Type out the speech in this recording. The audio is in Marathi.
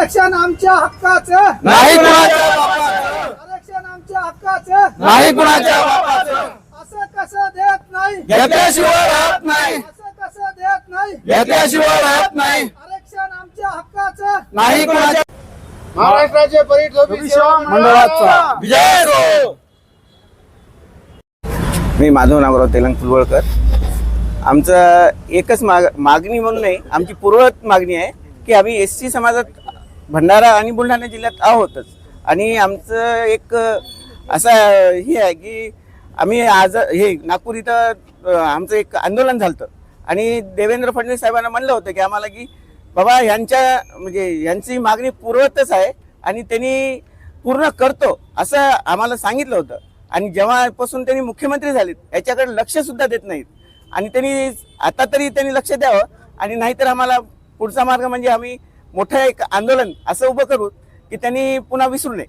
आरक्षण आमच्या हक्काचं. नाही कुणाच्या बापाचं आरक्षण आमच्या हक्काचं. नाही कुणाच्या बापाचं. असं कसं देत नाही. घेतल्याशिवाय राहत नाही. असं कसं देत नाही. घेतल्याशिवाय राहत नाही. आरक्षण आमच्या हक्काचं. नाही कुणाच्या महाराष्ट्राचे परितोषी सेवा मंडळाचा. विजय मी माधव नागराव तेलंग फुलवळकर. आमचं एकच माग मागणी म्हणून नाही आमची पूर्वत मागणी आहे की आम्ही एस सी समाजात भंडारा आणि बुलढाणा जिल्ह्यात आहोतच. आणि आमचं एक असं हे आहे की आम्ही आज हे नागपूर इथं आमचं एक आंदोलन झालं आणि देवेंद्र फडणवीस साहेबांना म्हणलं होतं की आम्हाला की बाबा ह्यांच्या म्हणजे यांची मागणी पूर्वतच आहे आणि त्यांनी पूर्ण करतो असं आम्हाला सांगितलं होतं. आणि जेव्हापासून त्यांनी मुख्यमंत्री झालेत याच्याकडे लक्षसुद्धा देत नाहीत. आणि त्यांनी आता तरी त्यांनी लक्ष द्यावं आणि नाहीतर आम्हाला पुढचा मार्ग म्हणजे आम्ही मोठं एक आंदोलन असं उभं करू की त्यांनी पुन्हा विसरू नये.